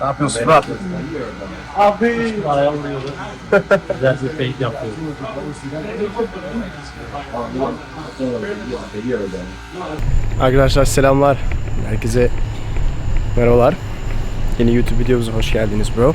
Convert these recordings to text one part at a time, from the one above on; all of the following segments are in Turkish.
Ne yapıyorsun Fırat? Abi ayarlıyorum. Güzel bir fake yapıyorum. Arkadaşlar selamlar. Herkese merhabalar. Yeni YouTube videomuza hoş geldiniz bro.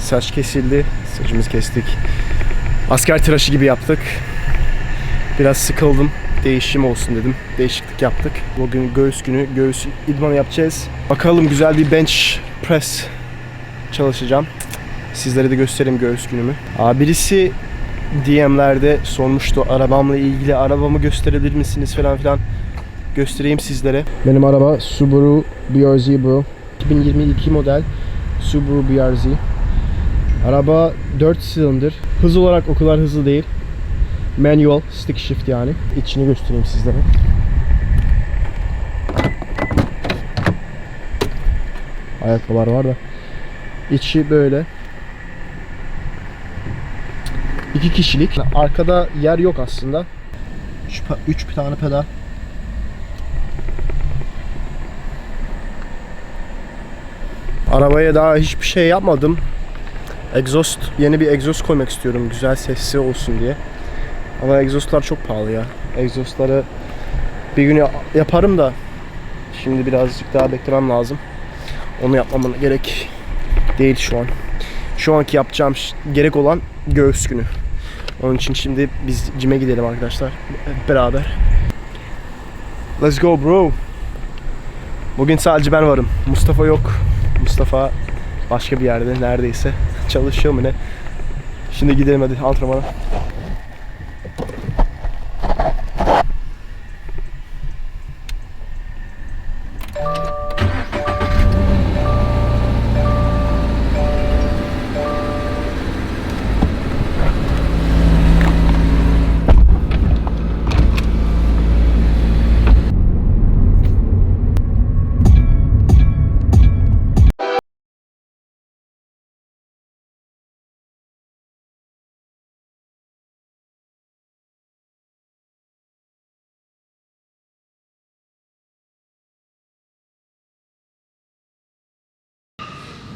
Saç kesildi. Saçımızı kestik. Asker tıraşı gibi yaptık. Biraz sıkıldım. Değişim olsun dedim. Değişiklik yaptık. Bugün göğüs günü. Göğüs idmanı yapacağız. Bakalım güzel bir bench press çalışacağım. Sizlere de göstereyim göğüs günümü. Aa, birisi DM'lerde sormuştu arabamla ilgili arabamı gösterebilir misiniz falan filan göstereyim sizlere. Benim araba Subaru BRZ bro. 2022 model Subaru BRZ. Araba 4 silindir. Hız olarak o kadar hızlı değil. Manual, stick shift yani. İçini göstereyim sizlere. Ayakkabılar var da. İçi böyle. İki kişilik. Arkada yer yok aslında. 3 tane pedal. Arabaya daha hiçbir şey yapmadım. Exhaust, yeni bir egzoz koymak istiyorum güzel sesli olsun diye. Ama egzozlar çok pahalı ya. Egzozları bir gün ya- yaparım da şimdi birazcık daha beklemem lazım. Onu yapmama gerek değil şu an. Şu anki yapacağım gerek olan göğüs günü. Onun için şimdi biz cime gidelim arkadaşlar. Beraber. Let's go bro. Bugün sadece ben varım. Mustafa yok. Mustafa başka bir yerde neredeyse. Çalışıyor mu ne? Şimdi gidelim hadi antrenmana.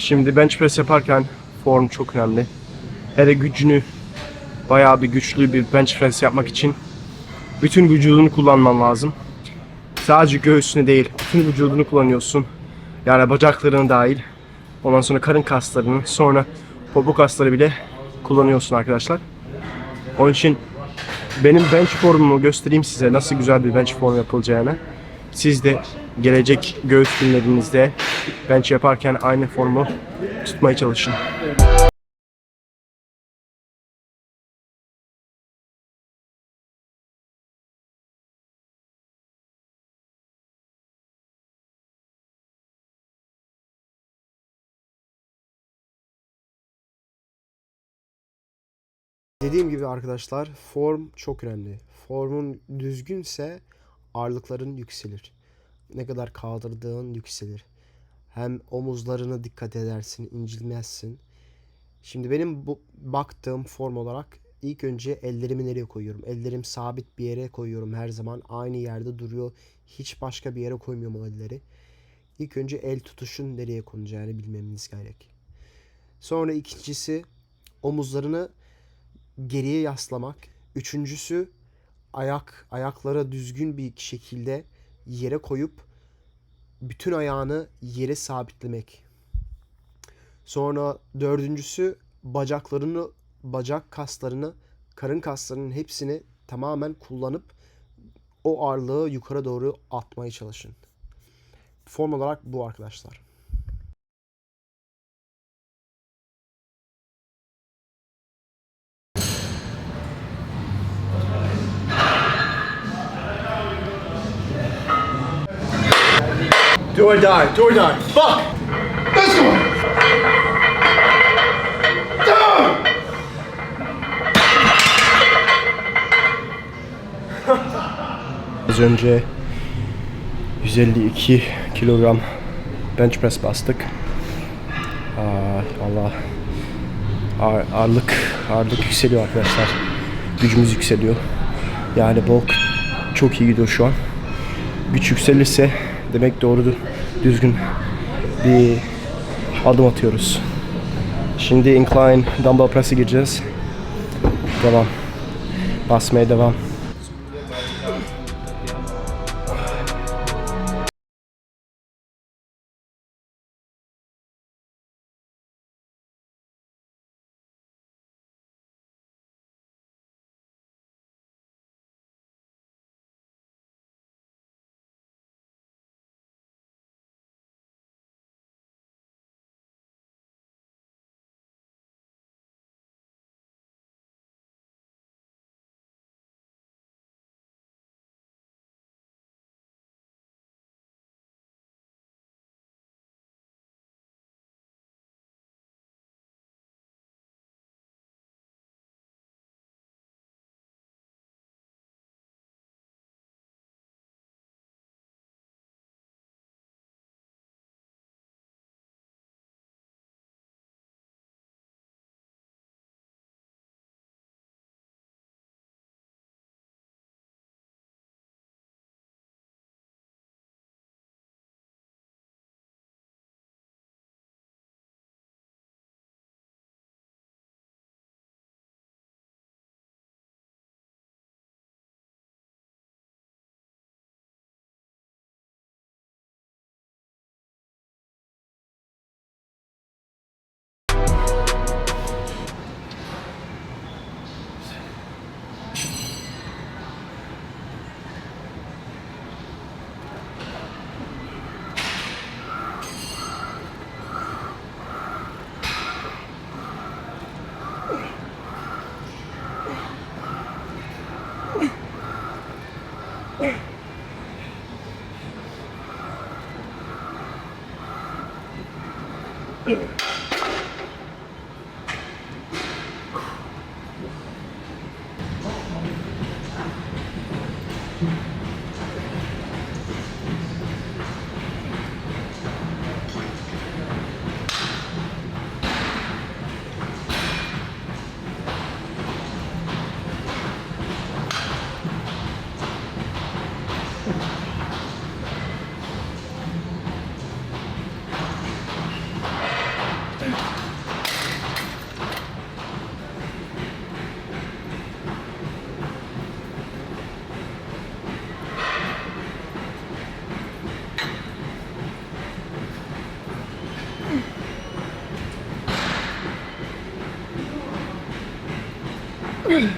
Şimdi bench press yaparken form çok önemli. Hele gücünü bayağı bir güçlü bir bench press yapmak için bütün vücudunu kullanman lazım. Sadece göğsünü değil, bütün vücudunu kullanıyorsun. Yani bacaklarını dahil. Ondan sonra karın kaslarını, sonra popo kasları bile kullanıyorsun arkadaşlar. Onun için benim bench formumu göstereyim size nasıl güzel bir bench form yapılacağını. Siz de gelecek göğüs günlerinizde bench yaparken aynı formu tutmaya çalışın. Dediğim gibi arkadaşlar form çok önemli. Formun düzgünse ağırlıkların yükselir. Ne kadar kaldırdığın yükselir. Hem omuzlarına dikkat edersin, incilmezsin. Şimdi benim bu baktığım form olarak ilk önce ellerimi nereye koyuyorum? Ellerim sabit bir yere koyuyorum her zaman. Aynı yerde duruyor. Hiç başka bir yere koymuyorum o elleri. İlk önce el tutuşun nereye konacağını bilmemiz gerek. Sonra ikincisi omuzlarını geriye yaslamak. Üçüncüsü ayak ayaklara düzgün bir şekilde yere koyup bütün ayağını yere sabitlemek. Sonra dördüncüsü bacaklarını, bacak kaslarını, karın kaslarının hepsini tamamen kullanıp o ağırlığı yukarı doğru atmaya çalışın. Form olarak bu arkadaşlar. Or die, do or die. Fuck! Let's go! Az önce 152 kilogram bench press bastık. Allah ağır, ağırlık ağırlık yükseliyor arkadaşlar. Gücümüz yükseliyor. Yani bulk çok iyi gidiyor şu an. güç yükselirse demek doğrudur. Düzgün bir adım atıyoruz. Şimdi incline dumbbell press'e gireceğiz. Devam. Basmaya devam. que Ugh.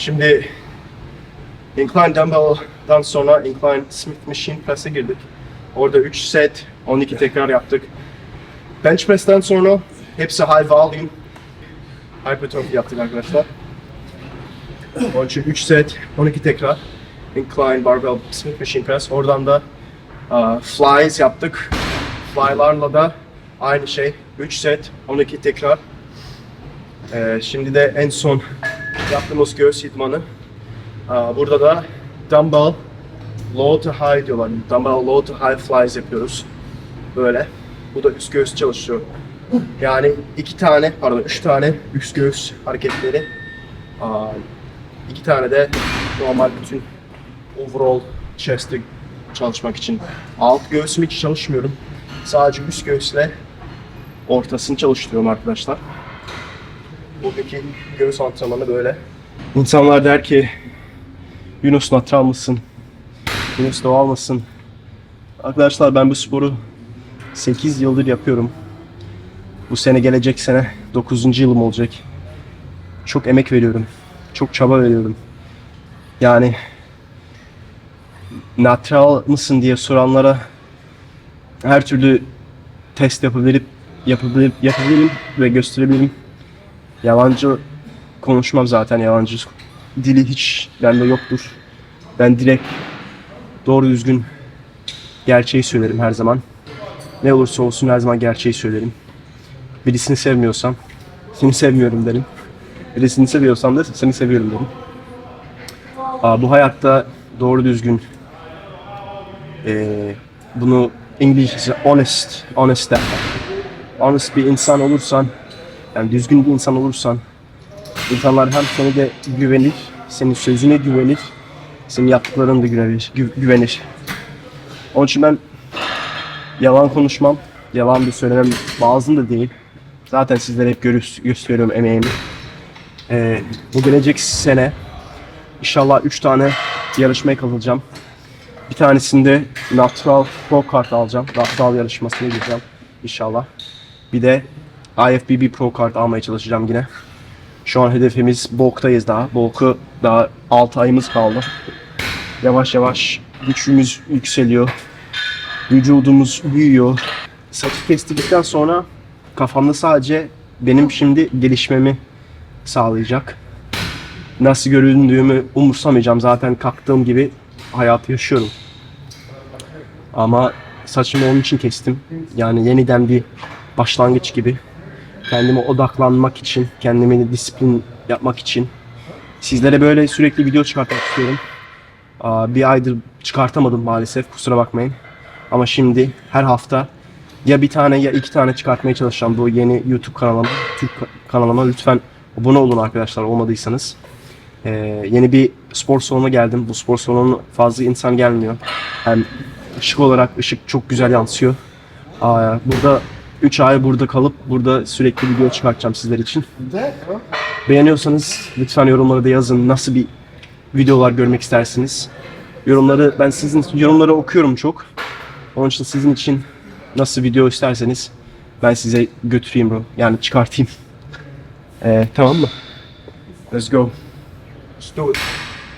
Şimdi incline dumbbell'dan sonra incline Smith machine press'e girdik. Orada 3 set 12 tekrar yaptık. Bench press'ten sonra hepsi high volume hypertrophy yaptık arkadaşlar. Onun için 3 set 12 tekrar incline barbell Smith machine press. Oradan da uh, flies yaptık. Fly'larla da aynı şey. 3 set 12 tekrar Ee, şimdi de en son yaptığımız göğüs idmanı. Burada da dumbbell low to high diyorlar. Dumbbell low to high flies yapıyoruz. Böyle. Bu da üst göğüs çalışıyor. Yani iki tane, pardon üç tane üst göğüs hareketleri. İki tane de normal bütün overall chest'i çalışmak için. Alt göğsüm hiç çalışmıyorum. Sadece üst göğüsle ortasını çalıştırıyorum arkadaşlar. Bugünkü göğüs antrenmanı böyle. İnsanlar der ki Yunus natural mısın? Yunus doğal mısın? Arkadaşlar ben bu sporu 8 yıldır yapıyorum. Bu sene gelecek sene 9. yılım olacak. Çok emek veriyorum. Çok çaba veriyorum. Yani natural mısın diye soranlara her türlü test yapabilip yapabilip yapabilirim ve gösterebilirim. Yalancı konuşmam zaten yalancı dili hiç bende yoktur. Ben direkt doğru düzgün gerçeği söylerim her zaman. Ne olursa olsun her zaman gerçeği söylerim. Birisini sevmiyorsam seni sevmiyorum derim. Birisini seviyorsam da seni seviyorum derim. Aa, bu hayatta doğru düzgün eee, bunu İngilizcesi honest, honest derler. Honest bir insan olursan, yani düzgün bir insan olursan, insanlar hem seni de güvenir, senin sözüne güvenir, senin yaptıklarına da güvenir. gü- güvenir. Onun için ben yalan konuşmam, yalan bir söylemem lazım da değil. Zaten sizlere hep görüş, gösteriyorum emeğimi. Ee, bu gelecek sene inşallah 3 tane yarışmaya katılacağım. Bir tanesinde Natural Pro kart alacağım. Natural yarışmasına gireceğim inşallah. Bir de IFBB Pro kart almaya çalışacağım yine. Şu an hedefimiz bulktayız daha. Bulk'u daha 6 ayımız kaldı. Yavaş yavaş gücümüz yükseliyor. Vücudumuz büyüyor. Saçı kestirdikten sonra kafamda sadece benim şimdi gelişmemi sağlayacak. Nasıl göründüğümü umursamayacağım. Zaten kalktığım gibi hayatı yaşıyorum. Ama saçımı onun için kestim. Yani yeniden bir başlangıç gibi. Kendime odaklanmak için, kendimi disiplin yapmak için. Sizlere böyle sürekli video çıkartmak istiyorum. Bir aydır çıkartamadım maalesef, kusura bakmayın. Ama şimdi her hafta ya bir tane ya iki tane çıkartmaya çalışacağım bu yeni YouTube kanalıma, Türk kanalıma. Lütfen abone olun arkadaşlar olmadıysanız. Ee, yeni bir spor salonuna geldim. Bu spor salonuna fazla insan gelmiyor. Hem ışık olarak ışık çok güzel yansıyor. Aa, burada 3 ay burada kalıp burada sürekli video çıkartacağım sizler için. Beğeniyorsanız lütfen yorumlara da yazın nasıl bir videolar görmek istersiniz. Yorumları ben sizin yorumları okuyorum çok. Onun için sizin için nasıl video isterseniz ben size götüreyim bro. Yani çıkartayım. Ee, tamam mı? Let's go. Let's do it.